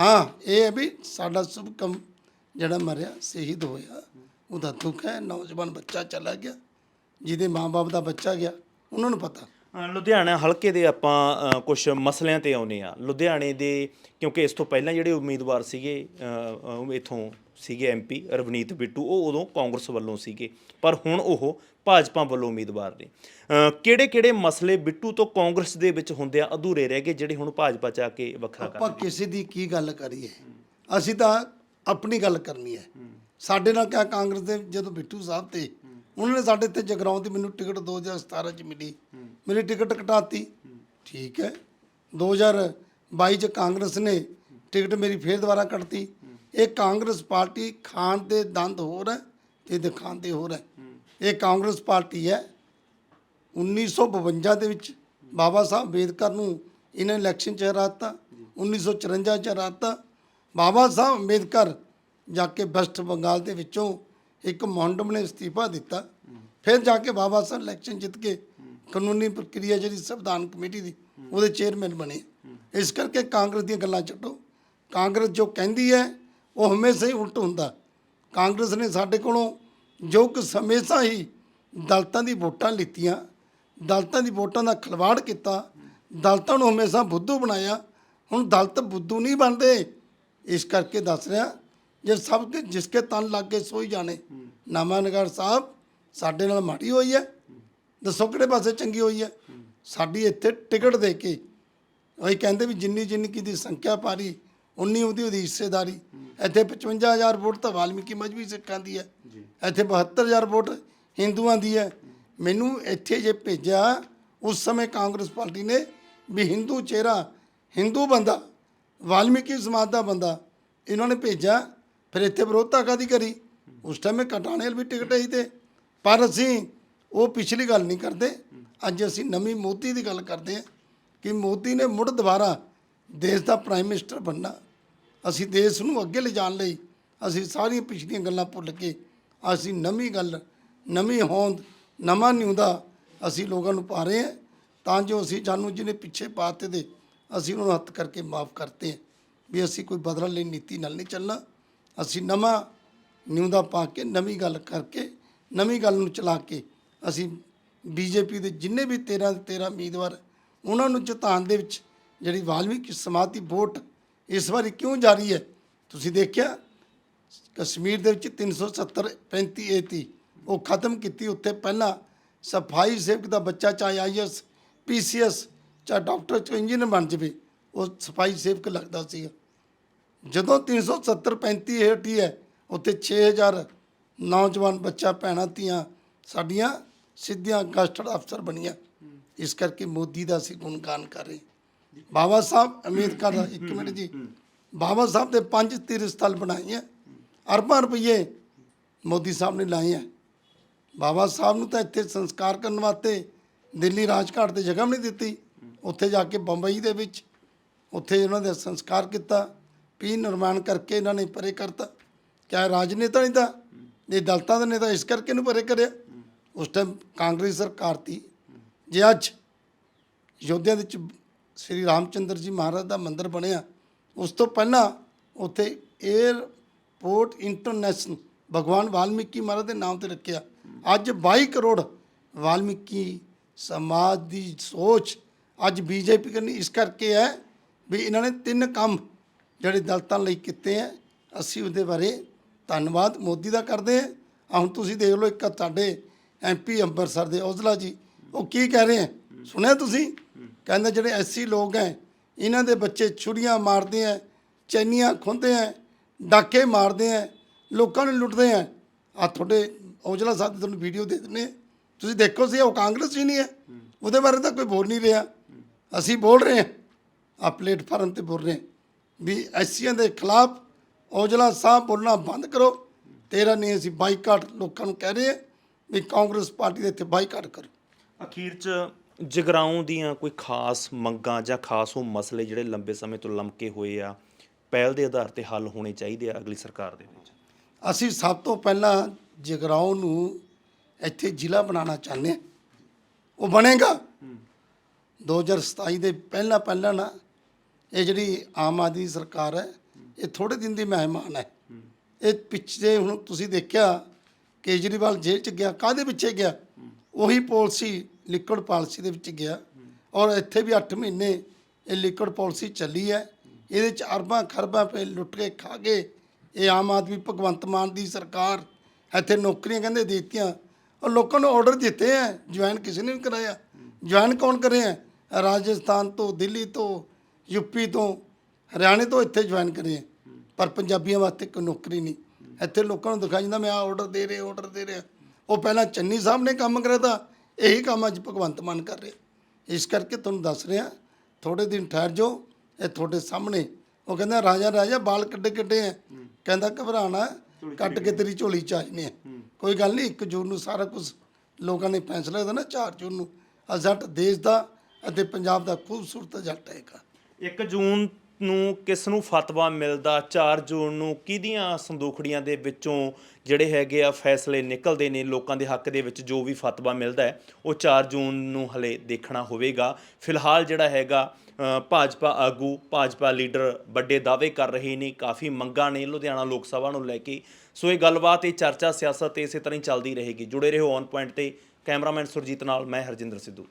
ਹਾਂ, ਇਹ ਹੈ ਵੀ ਸਾਡਾ ਸ਼ੁਭ ਕੰਮ ਜਿਹੜਾ ਮਰਿਆ, ਸ਼ਹੀਦ ਹੋਇਆ। ਉਹਦਾ ਦੁੱਖ ਹੈ, ਨੌਜਵਾਨ ਬੱਚਾ ਚਲਾ ਗਿਆ, ਜਿਹਦੇ ਮਾਪੇ ਦਾ ਬੱਚਾ ਗਿਆ, ਉਹਨਾਂ ਨੂੰ ਪਤਾ। ਲੁਧਿਆਣਾ ਹਲਕੇ ਦੇ ਆਪਾਂ ਕੁਝ ਮਸਲਿਆਂ ਤੇ ਆਉਨੇ ਆ ਲੁਧਿਆਣੇ ਦੇ ਕਿਉਂਕਿ ਇਸ ਤੋਂ ਪਹਿਲਾਂ ਜਿਹੜੇ ਉਮੀਦਵਾਰ ਸੀਗੇ ਇੱਥੋਂ ਸੀਗੇ ਐਮਪੀ ਰਵਨੀਤ ਬਿੱਟੂ ਉਹ ਉਦੋਂ ਕਾਂਗਰਸ ਵੱਲੋਂ ਸੀਗੇ। ਪਰ ਹੁਣ ਉਹ ਭਾਜਪਾ ਵੱਲੋਂ ਉਮੀਦਵਾਰ ਨੇ। ਕਿਹੜੇ ਕਿਹੜੇ ਮਸਲੇ ਬਿੱਟੂ ਤੋਂ ਕਾਂਗਰਸ ਦੇ ਵਿੱਚ ਹੁੰਦੇ ਆ ਅਧੂਰੇ ਰਹਿ ਗਏ ਜਿਹੜੇ ਹੁਣ ਭਾਜਪਾ ਚ ਆ ਕੇ ਵੱਖਰਾ ਕਰ ਆਪਾਂ ਕਿਸੇ ਦੀ ਕੀ ਗੱਲ ਕਰੀਏ? ਅਸੀਂ ਤਾਂ ਆਪਣੀ ਗੱਲ ਕਰਨੀ ਹੈ। ਸਾਡੇ ਨਾਲ ਕਿਆ ਕਾਂਗਰਸ ਦੇ ਜਦੋਂ ਬਿੱਟੂ ਸਾਹਿਬ ਤੇ ਉਹਨਾਂ ਨੇ ਸਾਡੇ ਇੱਥੇ ਜਗਰਾਉਂ ਦੀ ਮੈਨੂੰ ਟਿਕਟ 2017 ਚ ਮਿਲੀ। ਮੇਰੀ ਟਿਕਟ ਕਟਾਤੀ। ਠੀਕ ਹੈ। 2022 ਚ ਕਾਂਗਰਸ ਨੇ ਟਿਕਟ ਮੇਰੀ ਫੇਰ ਦੁਬਾਰਾ ਕੱਟਤੀ। ਇਹ ਕਾਂਗਰਸ ਪਾਰਟੀ ਖਾਣ ਦੇ ਦੰਦ ਹੋਰ ਹੈ ਤੇ ਦਿਖਾਉਂਦੇ ਹੋਰ ਹੈ। ਇਹ ਕਾਂਗਰਸ ਪਾਰਟੀ ਹੈ। 1952 ਦੇ ਵਿੱਚ ਬਾਬਾ ਸਾਹਿਬ ਅੰਬੇਦਕਰ ਨੂੰ ਇਹਨਾਂ ਇਲੈਕਸ਼ਨ ਚ ਹਰਾਤਾ। 1954 ਚ ਹਰਾਤਾ। ਬਾਬਾ ਸਾਹਿਬ ਅੰਬੇਦਕਰ ਜਾ ਕੇ ਵੈਸਟ ਬੰਗਾਲ ਦੇ ਵਿੱਚੋਂ ਇੱਕ ਮੌਂਡਮ ਨੇ ਅਸਤੀਫਾ ਦਿੱਤਾ। ਫਿਰ ਜਾ ਕੇ ਬਾਬਾ ਸਾਹਿਬ ਇਲੈਕਸ਼ਨ ਜਿੱਤ ਕੇ ਕਾਨੂੰਨੀ ਪ੍ਰਕਿਰਿਆ ਜਿਹੜੀ ਸੰਵਿਧਾਨ ਕਮੇਟੀ ਦੀ, ਉਹਦੇ ਚੇਅਰਮੈਨ ਬਣੇ। ਇਸ ਕਰਕੇ ਕਾਂਗਰਸ ਦੀਆਂ ਗੱਲਾਂ ਛੱਡੋ। ਕਾਂਗਰਸ ਜੋ ਕਹਿੰਦੀ ਹੈ, ਉਹ ਹਮੇਸ਼ਾ ਹੀ ਉਲਟ ਹੁੰਦਾ। ਕਾਂਗਰਸ ਨੇ ਸਾਡੇ ਕੋਲੋਂ ਜੋ ਕਿ ਹਮੇਸ਼ਾ ਹੀ ਦਲਤਾਂ ਦੀ ਵੋਟਾਂ ਲਿੱਤੀਆਂ, ਦਲਤਾਂ ਦੀ ਵੋਟਾਂ ਦਾ ਖਿਲਵਾੜ ਕੀਤਾ, ਦਲਤਾਂ ਨੂੰ ਹਮੇਸ਼ਾ ਬੁੱਧੂ ਬਣਾਇਆ। ਹੁਣ ਦਲਤ ਬੁੱਧੂ ਨਹੀਂ ਬਣਦੇ। ਇਸ ਕਰਕੇ ਦੱਸ ਰਿਹਾ ਜੇ ਸਭ ਕੇ ਜਿਸਕੇ ਤਨ ਲੱਗ ਕੇ ਸੋਈ ਜਾਣੇ। ਨਾਮਾਨਗਰ ਸਾਹਿਬ ਸਾਡੇ ਨਾਲ ਮਾੜੀ ਹੋਈ ਹੈ ਦੱਸੋ ਕਿਹੜੇ ਪਾਸੇ ਚੰਗੀ ਹੋਈ ਹੈ ਸਾਡੀ ਇੱਥੇ ਟਿਕਟ ਦੇ ਕੇ ਉਹੀ ਕਹਿੰਦੇ ਵੀ ਜਿੰਨੀ ਜਿੰਨੀ ਦੀ ਸੰਖਿਆ ਪਾਰੀ, ਉਨੀ ਉਹਦੀ ਉਹਦੀ ਹਿੱਸੇਦਾਰੀ। ਇੱਥੇ 55000 ਵੋਟ ਤਾਂ ਵਾਲਮੀਕੀ ਮਜਬੀ ਸਿੱਖਾਂ ਦੀ ਹੈ ਇੱਥੇ 72000 ਵੋਟ ਹਿੰਦੂਆਂ ਦੀ ਹੈ ਮੈਨੂੰ ਇੱਥੇ ਜੇ ਭੇਜਿਆ, ਉਸ ਸਮੇਂ ਕਾਂਗਰਸ ਪਾਰਟੀ ਨੇ ਵੀ ਹਿੰਦੂ ਚਿਹਰਾ, ਹਿੰਦੂ ਬੰਦਾ, ਵਾਲਮੀਕੀ ਸਮਾਜ ਦਾ ਬੰਦਾ, ਇਹਨਾਂ ਨੇ ਭੇਜਿਆ ਫਿਰ ਇੱਥੇ ਵਿਰੋਧਤਾ ਕਾਦੀ ਕਰੀ? ਉਸ ਟਾਈਮ ਮੈਂ ਕਟਾਣੇ ਵਾਲੀ ਵੀ ਟਿਕਟ ਆਈ ਤੇ। ਪਰ ਅਸੀਂ ਉਹ ਪਿਛਲੀ ਗੱਲ ਨਹੀਂ ਕਰਦੇ। ਅੱਜ ਅਸੀਂ ਨਵੀਂ ਮੋਦੀ ਦੀ ਗੱਲ ਕਰਦੇ ਹਾਂ ਕਿ ਮੋਦੀ ਨੇ ਮੁੜ ਦੁਬਾਰਾ ਦੇਸ਼ ਦਾ ਪ੍ਰਾਈਮ ਮਿਨਿਸਟਰ ਬਣਨਾ। ਅਸੀਂ ਦੇਸ਼ ਨੂੰ ਅੱਗੇ ਲਿਜਾਣ ਲਈ ਅਸੀਂ ਸਾਰੀਆਂ ਪਿਛਲੀਆਂ ਗੱਲਾਂ ਭੁੱਲ ਕੇ ਅਸੀਂ ਨਵੀਂ ਗੱਲ, ਨਵੀਂ ਹੋਂਦ, ਨਵਾਂ ਨਿਉਂਦਾ ਅਸੀਂ ਲੋਕਾਂ ਨੂੰ ਪਾ ਰਹੇ ਹਾਂ। ਤਾਂ ਜੋ ਅਸੀਂ ਜਾਨੂੰ ਜਿਹਨੇ ਪਿੱਛੇ ਪਾਤੇ ਦੇ ਅਸੀਂ ਉਹਨਾਂ ਨੂੰ ਹੱਥ ਕਰਕੇ ਮਾਫ ਕਰਤੇ ਹਾਂ। ਵੀ ਅਸੀਂ ਕੋਈ ਬਦਲਣ ਲਈ ਨੀਤੀ ਨਾਲ ਨਹੀਂ ਚੱਲਣਾ। ਅਸੀਂ ਨਵਾਂ ਨਿਉਂਦਾ ਪਾ ਕੇ, ਨਵੀਂ ਗੱਲ ਕਰਕੇ, ਨਵੀਂ ਗੱਲ ਨੂੰ ਚਲਾ ਕੇ ਅਸੀਂ ਬੀਜੇਪੀ ਦੇ ਜਿੰਨੇ ਵੀ 13 ਦੇ 13 ਉਮੀਦਵਾਰ ਉਹਨਾਂ ਨੂੰ ਜਿਤਾਉਣ ਦੇ ਵਿੱਚ ਜਿਹੜੀ ਵਾਲਮੀਕੀ ਸਮਾਜ ਦੀ ਵੋਟ ਇਸ ਵਾਰੀ ਕਿਉਂ ਜਾਰੀ ਹੈ, ਤੁਸੀਂ ਦੇਖਿਆ? ਕਸ਼ਮੀਰ ਦੇ ਵਿੱਚ 370 35 ਏ ਤੀ ਉਹ ਖਤਮ ਕੀਤੀ, ਉੱਥੇ ਪਹਿਲਾਂ ਸਫ਼ਾਈ ਸੇਵਕ ਦਾ ਬੱਚਾ ਚਾਹੇ ਆਈਐਸ ਪੀਸੀਐਸ ਚਾਹੇ ਡਾਕਟਰ ਚਾਹੇ ਇੰਜੀਨੀਅਰ ਬਣ ਜਾਵੇ, ਉਹ ਸਫ਼ਾਈ ਸੇਵਕ ਲੱਗਦਾ ਸੀਗਾ। ਜਦੋਂ 370 35 ਹਟੀ ਹੈ ਉੱਥੇ 6000 ਨੌਜਵਾਨ ਬੱਚਾ, ਭੈਣਾਂ, ਧੀਆਂ ਸਾਡੀਆਂ ਸਿੱਧੀਆਂ ਗਸਟਡ ਅਫਸਰ ਬਣੀਆਂ। ਇਸ ਕਰਕੇ ਮੋਦੀ ਦਾ ਅਸੀਂ ਗੁਣਗਾਨ ਕਰ ਰਹੇ ਬਾਬਾ ਸਾਹਿਬ ਅੰਬੇਦਕਰ ਦਾ ਇੱਕ ਮਿੰਟ ਜੀ। ਬਾਬਾ ਸਾਹਿਬ ਦੇ ਪੰਜ ਤੀਰਥ ਸਥਲ ਬਣਾਏ ਹੈ ਅਰਬਾਂ ਰੁਪਏ ਮੋਦੀ ਸਾਹਿਬ ਨੇ ਲਾਏ ਹੈ ਬਾਬਾ ਸਾਹਿਬ ਨੂੰ ਤਾਂ ਇੱਥੇ ਸੰਸਕਾਰ ਕਰਨ ਵਾਸਤੇ ਦਿੱਲੀ ਰਾਜਘਾਟ ਤੇ ਜਗ੍ਹਾ ਵੀ ਨਹੀਂ ਦਿੱਤੀ। ਉੱਥੇ ਜਾ ਕੇ ਬੰਬਈ ਦੇ ਵਿੱਚ ਉੱਥੇ ਉਹਨਾਂ ਦਾ ਸੰਸਕਾਰ ਕੀਤਾ। ਪੀ ਨਿਰਮਾਣ ਕਰਕੇ ਇਹਨਾਂ ਨੇ ਪਰੇ ਕਰਤਾ। ਕਿਆ ਰਾਜਨੇਤਾ ਨਹੀਂ ਤਾਂ, ਇਹ ਦਲਤਾਂ ਦੇ ਨੇਤਾ ਇਸ ਕਰਕੇ ਨੂੰ ਪਰੇ ਕਰਿਆ। ਉਸ ਟਾਈਮ ਕਾਂਗਰਸ ਸਰਕਾਰ ਤੀ ਜੇ ਅੱਜ ਯੋਧਿਆ ਵਿੱਚ ਸ੍ਰੀ ਰਾਮਚੰਦਰ ਜੀ ਮਹਾਰਾਜ ਦਾ ਮੰਦਿਰ ਬਣਿਆ, ਉਸ ਤੋਂ ਪਹਿਲਾਂ ਉੱਥੇ 에ਅਰਪੋਰਟ ਇੰਟਰਨੈਸ਼ਨਲ ਭਗਵਾਨ ਵਾਲਮੀਕੀ ਮਹਾਰਾਜ ਦੇ ਨਾਮ ਤੇ ਰੱਖਿਆ। ਅੱਜ 22 ਕਰੋੜ ਵਾਲਮੀਕੀ ਸਮਾਜ ਦੀ ਸੋਚ ਅੱਜ ਬੀਜੇਪੀ ਕਰਨੀ, ਇਸ ਕਰਕੇ ਹੈ ਵੀ ਇਹਨਾਂ ਨੇ ਤਿੰਨ ਕੰਮ ਜਿਹੜੇ ਦਲਤਾਂ ਲਈ ਕੀਤੇ ਹੈ ਅਸੀਂ ਉਹਦੇ ਬਾਰੇ ਧੰਨਵਾਦ। ਮੋਦੀ ਦਾ ਕਰਦੇ ਹਾਂ ਆਹ ਹੁਣ ਤੁਸੀਂ ਦੇਖ ਲਓ ਇੱਕ ਆਹ ਤੁਹਾਡੇ ਐਮਪੀ ਅੰਮ੍ਰਿਤਸਰ ਦੇ ਔਜਲਾ ਜੀ, ਉਹ ਕੀ ਕਹਿ ਰਹੇ ਹੈ ਸੁਣਿਆ ਤੁਸੀਂ? ਕਹਿੰਦੇ ਜਿਹੜੇ ਐਸੀ ਲੋਕ ਹੈ ਇਹਨਾਂ ਦੇ ਬੱਚੇ ਛੁਰੀਆਂ ਮਾਰਦੇ ਹੈ ਚੈਨੀਆਂ ਖੁੰਦੇ ਹੈ ਡਾਕੇ ਮਾਰਦੇ ਹੈ ਲੋਕਾਂ ਨੂੰ ਲੁੱਟਦੇ ਹੈ ਆ ਤੁਹਾਡੇ ਔਜਲਾ ਸਾਹਿਬ ਦੀ ਤੁਹਾਨੂੰ ਵੀਡੀਓ ਦੇ ਦਿੰਦੇ ਤੁਸੀਂ ਦੇਖੋ ਸੀ, ਉਹ ਕਾਂਗਰਸ ਹੀ ਨਹੀਂ ਹੈ ਉਹਦੇ ਬਾਰੇ ਤਾਂ ਕੋਈ ਬੋਲ ਨਹੀਂ ਰਿਹਾ। ਅਸੀਂ ਬੋਲ ਰਹੇ ਹਾਂ ਆ ਪਲੇਟਫਾਰਮ ਤੇ ਬੋਲ ਰਹੇ ਹਾਂ ਵੀ ਐਸੀਆਂ ਦੇ ਖਿਲਾਫ ਔਜਲਾ ਸਾਹਿਬ ਬੋਲਣਾ ਬੰਦ ਕਰੋ। ਤੇਰਾ ਨਹੀਂ ਅਸੀਂ ਬਾਈਕਾਟ ਲੋਕਾਂ ਨੂੰ ਕਹਿ ਰਹੇ ਵੀ ਕਾਂਗਰਸ ਪਾਰਟੀ ਦੇ ਇੱਥੇ ਬਾਈਕਾਟ ਕਰੋ। ਅਖੀਰ 'ਚ ਜਗਰਾਉਂ ਦੀਆਂ ਕੋਈ ਖਾਸ ਮੰਗਾਂ ਜਾਂ ਖਾਸ ਉਹ ਮਸਲੇ ਜਿਹੜੇ ਲੰਬੇ ਸਮੇਂ ਤੋਂ ਲਮਕੇ ਹੋਏ ਆ ਪਹਿਲ ਦੇ ਆਧਾਰ ਤੇ ਹੱਲ ਹੋਣੇ ਚਾਹੀਦੇ ਆ ਅਗਲੀ ਸਰਕਾਰ ਦੇ ਵਿੱਚ? ਅਸੀਂ ਸਭ ਤੋਂ ਪਹਿਲਾਂ ਜਗਰਾਉਂ ਨੂੰ ਇੱਥੇ ਜ਼ਿਲ੍ਹਾ ਬਣਾਉਣਾ ਚਾਹੁੰਦੇ ਹਾਂ। ਉਹ ਬਣੇਗਾ। 2027 ਦੇ ਪਹਿਲਾਂ ਪਹਿਲਾਂ ਨਾ ਇਹ ਜਿਹੜੀ ਆਮ ਆਦਮੀ ਸਰਕਾਰ ਹੈ, ਇਹ ਥੋੜੇ ਦਿਨ ਦੀ ਮਹਿਮਾਨ ਹੈ। ਇਹ ਪਿੱਛੇ ਹੁਣ ਤੁਸੀਂ ਦੇਖਿਆ ਕੇਜਰੀਵਾਲ ਜੇਲ੍ਹ ਚ ਗਿਆ, ਕਾਹਦੇ ਪਿੱਛੇ ਗਿਆ? ਉਹੀ ਪਾਲਿਸੀ, ਲਿਕਵਿਡ ਪਾਲਿਸੀ ਦੇ ਵਿੱਚ ਗਿਆ। ਔਰ ਇੱਥੇ ਵੀ 8 ਮਹੀਨੇ ਇਹ ਲਿਕਵਿਡ ਪਾਲਿਸੀ ਚੱਲੀ ਹੈ। ਇਹਦੇ ਚ ਅਰਬਾਂ ਖਰਬਾਂ ਰੁਪਏ ਲੁੱਟ ਕੇ ਖਾ ਗਏ ਇਹ ਆਮ ਆਦਮੀ ਭਗਵੰਤ ਮਾਨ ਦੀ ਸਰਕਾਰ ਇੱਥੇ ਨੌਕਰੀਆਂ ਕਹਿੰਦੇ ਦੇ ਦਿੱਤੀਆਂ। ਔਰ ਲੋਕਾਂ ਨੂੰ ਆਰਡਰ ਦਿੱਤੇ ਹੈ, ਜੁਆਇਨ ਕਿਸੇ ਨੇ ਨਹੀਂ ਕਰਾਇਆ। ਜੁਆਇਨ ਕੌਣ ਕਰੇ ਹੈ ਰਾਜਸਥਾਨ ਤੋਂ, ਦਿੱਲੀ ਤੋਂ ਯੂਪੀ ਤੋਂ ਹਰਿਆਣੇ ਤੋਂ ਇੱਥੇ ਜੁਆਇਨ ਕਰੇ ਪਰ ਪੰਜਾਬੀਆਂ ਵਾਸਤੇ ਕੋਈ ਨੌਕਰੀ ਨਹੀਂ। ਇੱਥੇ ਲੋਕਾਂ ਨੂੰ ਦਿਖਾਈ ਜਾਂਦਾ ਮੈਂ ਆ ਆਰਡਰ ਦੇ ਰਿਹਾ ਆਰਡਰ ਦੇ ਰਿਹਾ। ਉਹ ਪਹਿਲਾਂ ਚੰਨੀ ਸਾਹਿਬ ਨੇ ਕੰਮ ਕਰਿਆ ਤਾਂ ਇਹੀ ਕੰਮ ਅੱਜ ਭਗਵੰਤ ਮਾਨ ਕਰ ਰਿਹਾ। ਇਸ ਕਰਕੇ ਤੁਹਾਨੂੰ ਦੱਸ ਰਿਹਾ ਥੋੜੇ ਦਿਨ ਠਹਿਰ ਜਾਓ ਇਹ ਤੁਹਾਡੇ ਸਾਹਮਣੇ। ਉਹ ਕਹਿੰਦਾ ਰਾਜਾ ਰਾਜਾ ਬਾਲ ਕੱਢੇ ਕੱਢੇ ਆ? ਕਹਿੰਦਾ ਘਬਰਾਣਾ ਕੱਟ ਕੇ ਤੇਰੀ ਝੋਲੀ ਚ ਆਜਨੇ ਕੋਈ ਗੱਲ ਨਹੀਂ 1 ਜੂਨ ਨੂੰ ਸਾਰਾ ਕੁਝ ਲੋਕਾਂ ਨੇ ਫੈਸਲਾ ਨਾ 4 ਜੂਨ ਨੂੰ। ਆਹ ਜੱਟ ਦੇਸ਼ ਦਾ ਅਤੇ ਪੰਜਾਬ ਦਾ ਖੂਬਸੂਰਤ ਜੱਟ ਹੈਗਾ। 1 ਜੂਨ ਨੂੰ ਕਿਸ ਨੂੰ ਫਤਵਾ ਮਿਲਦਾ 4 ਜੂਨ ਨੂੰ ਕਿਹਦੀਆਂ ਸੰਦੂਖੜੀਆਂ ਦੇ ਵਿੱਚੋਂ ਜਿਹੜੇ ਹੈਗੇ ਆ ਫੈਸਲੇ ਨਿਕਲਦੇ ਨੇ ਲੋਕਾਂ ਦੇ ਹੱਕ ਦੇ ਵਿੱਚ ਜੋ ਵੀ ਫਤਵਾ ਮਿਲਦਾ ਉਹ 4 ਜੂਨ ਨੂੰ ਹਲੇ ਦੇਖਣਾ ਹੋਵੇਗਾ। ਫਿਲਹਾਲ ਜਿਹੜਾ ਹੈਗਾ ਭਾਜਪਾ ਆਗੂ, ਭਾਜਪਾ ਲੀਡਰ ਵੱਡੇ ਦਾਅਵੇ ਕਰ ਰਹੇ ਨੇ, ਕਾਫੀ ਮੰਗਾਂ ਨੇ ਲੁਧਿਆਣਾ ਲੋਕ ਸਭਾ ਨੂੰ ਲੈ ਕੇ। ਸੋ ਇਹ ਗੱਲਬਾਤ, ਇਹ ਚਰਚਾ, ਸਿਆਸਤ ਇਸੇ ਤਰ੍ਹਾਂ ਹੀ ਚੱਲਦੀ ਰਹੇਗੀ। ਜੁੜੇ ਰਹੋ ਔਨ ਪੁਆਇੰਟ ਤੇ, ਕੈਮਰਾਮੈਨ ਸੁਰਜੀਤ ਨਾਲ ਮੈਂ ਹਰਜਿੰਦਰ ਸਿੱਧੂ।